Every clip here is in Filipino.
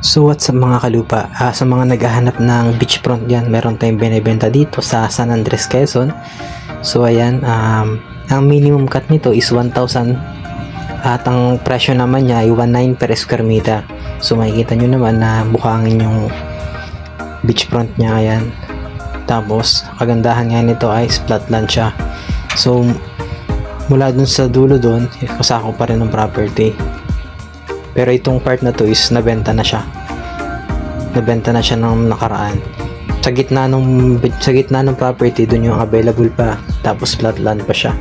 So what's up mga kalupa? Ah, sa mga naghahanap ng beachfront yan, meron tayong binibenta dito sa San Andres, Quezon. So ayan, um, ang minimum cut nito is 1,000 at ang presyo naman niya ay 1,900 per square meter. So makikita nyo naman na bukangin yung beachfront niya ayan. Tapos, kagandahan nga nito ay flat land siya. So, mula dun sa dulo dun, kasako pa rin ng property. Pero itong part na to is nabenta na siya. Nabenta na siya ng nakaraan. Sa gitna nung sa gitna ng property doon yung available pa. Tapos flat land pa siya.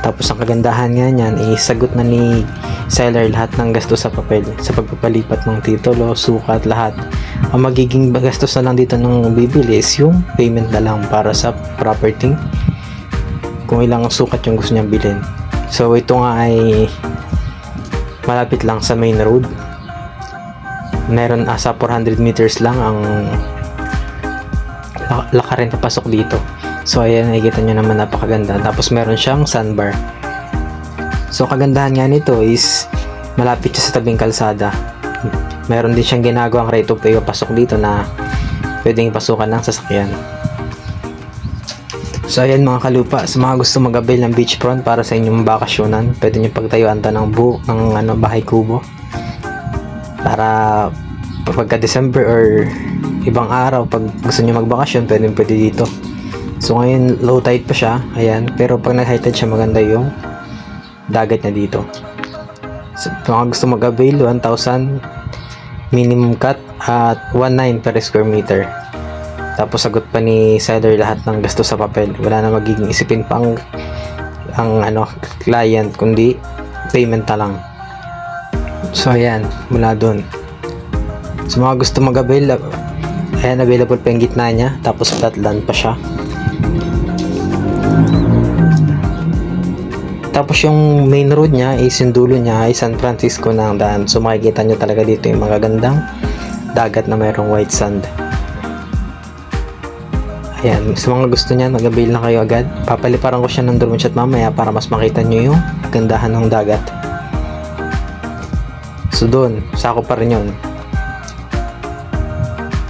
Tapos ang kagandahan nga niyan is na ni seller lahat ng gasto sa papel sa pagpapalipat ng titulo, sukat, lahat. Ang magiging gastos na lang dito ng bibili is yung payment na lang para sa property kung ilang sukat yung gusto niyang bilhin. So ito nga ay malapit lang sa main road. Meron asa 400 meters lang ang la- lakarin papasok dito. So ayan, nakikita nyo naman napakaganda. Tapos meron siyang sandbar. So kagandahan nga nito is malapit siya sa tabing kalsada. Meron din siyang ginagawang right of way pasok dito na pwedeng pasukan ng sasakyan. So ayan mga kalupa, sa mga gusto mag-avail ng beachfront para sa inyong bakasyonan, pwede nyo pagtayuan ta ng buo ng ano, bahay kubo. Para pagka December or ibang araw, pag gusto nyo magbakasyon, pwede pwede dito. So ngayon low tide pa siya, ayan, pero pag nag high tide siya maganda yung dagat niya dito. So, mga gusto mag-avail, 1,000 minimum cut at 1,900 per square meter. Tapos sagot pa ni seller lahat ng gasto sa papel. Wala na magiging isipin pang ang ano client kundi payment na lang. So ayan, mula doon. Sa mga gusto mag-avail, ayan available pa yung gitna niya. Tapos flat land pa siya. Tapos yung main road niya is yung dulo niya ay San Francisco ang daan. So makikita nyo talaga dito yung magagandang dagat na mayroong white sand. Ayan, sa mga gusto niya, mag-avail na kayo agad. Papaliparan ko siya ng drone shot mamaya para mas makita nyo yung gandahan ng dagat. So doon, sako pa rin yun.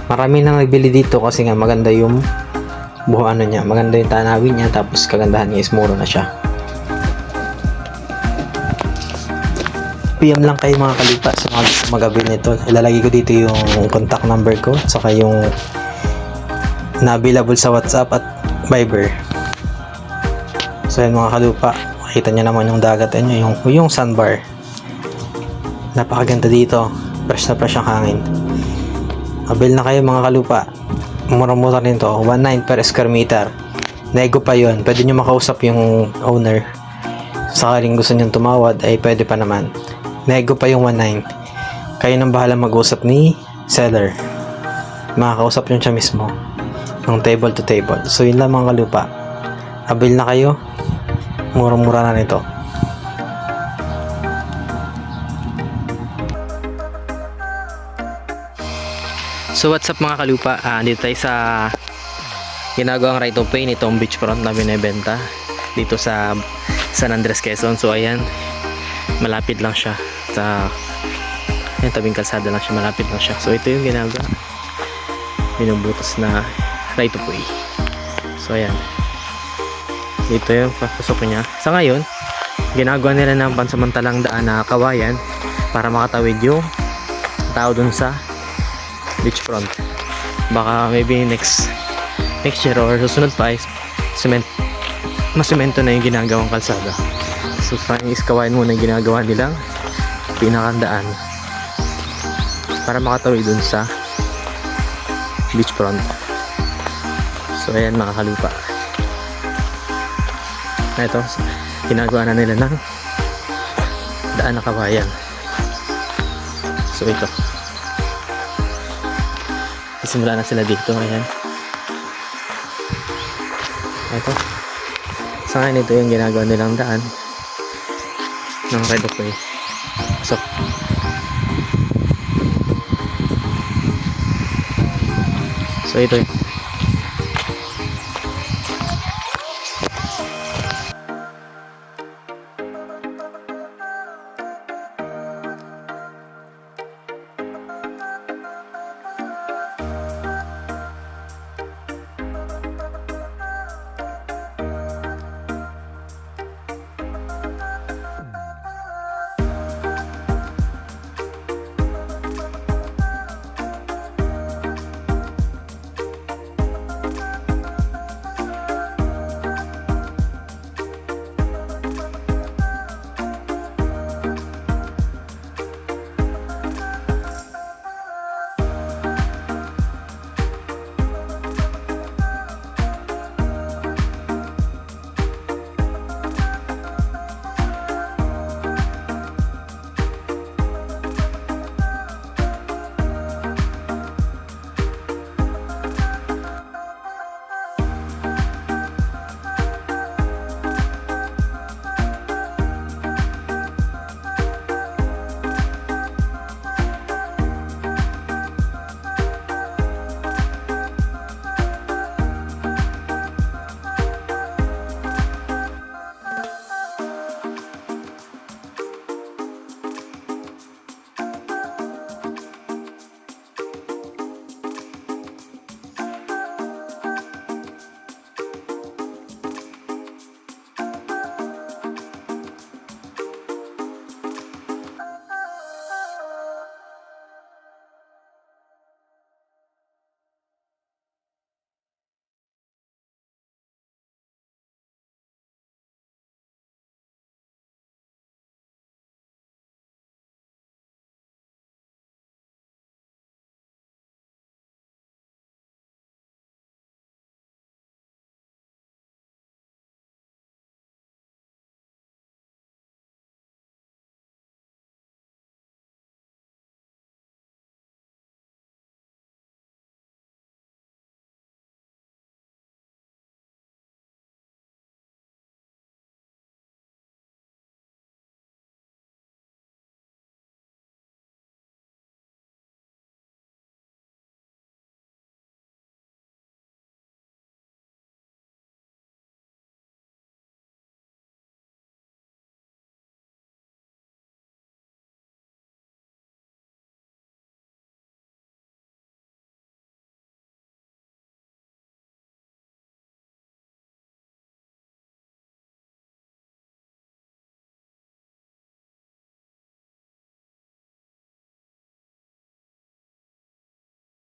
Marami na nagbili dito kasi nga maganda yung buho ano niya, maganda yung tanawin niya tapos kagandahan niya is mura na siya. PM lang kayo mga kalipa sa mga gusto mag-avail nito. Ilalagay ko dito yung contact number ko saka yung na available sa WhatsApp at Viber. So yan mga kalupa, makita nyo naman yung dagat nyo, yung, yung sandbar. Napakaganda dito. Fresh na fresh ang hangin. Avail na kayo mga kalupa. Mura-mura rin to. 1.9 per square meter. Nego pa yon. Pwede nyo makausap yung owner. Sakaling gusto nyo tumawad, ay pwede pa naman. Nego pa yung 1.9. Kayo nang bahala mag-usap ni seller. Makakausap nyo siya mismo ng table to table. So yun lang mga kalupa. Avail na kayo. Murang-mura na nito. So what's up mga kalupa? Ah, dito tayo sa ginagawang right of way nitong beachfront na binebenta dito sa San Andres, Quezon. So ayan, malapit lang siya sa ayan, tabing kalsada lang siya, malapit lang siya. So ito yung ginagawa binubutas na right of way. So ayan. Dito yung papasok niya. Sa ngayon, ginagawa nila ng pansamantalang daan na kawayan para makatawid yung tao dun sa beachfront. Baka maybe next next year or susunod pa is cement mas semento na yung ginagawang kalsada. So sa is kawayan muna yung ginagawa nilang pinakandaan para makatawid dun sa beachfront. So ayan mga kalupa. Ito, ginagawa na nila ng daan na kawayan. So ito. Isimula na sila dito ayan. Ito. Sa ngayon ito yung ginagawa nilang daan ng red of way. So, so ito yun.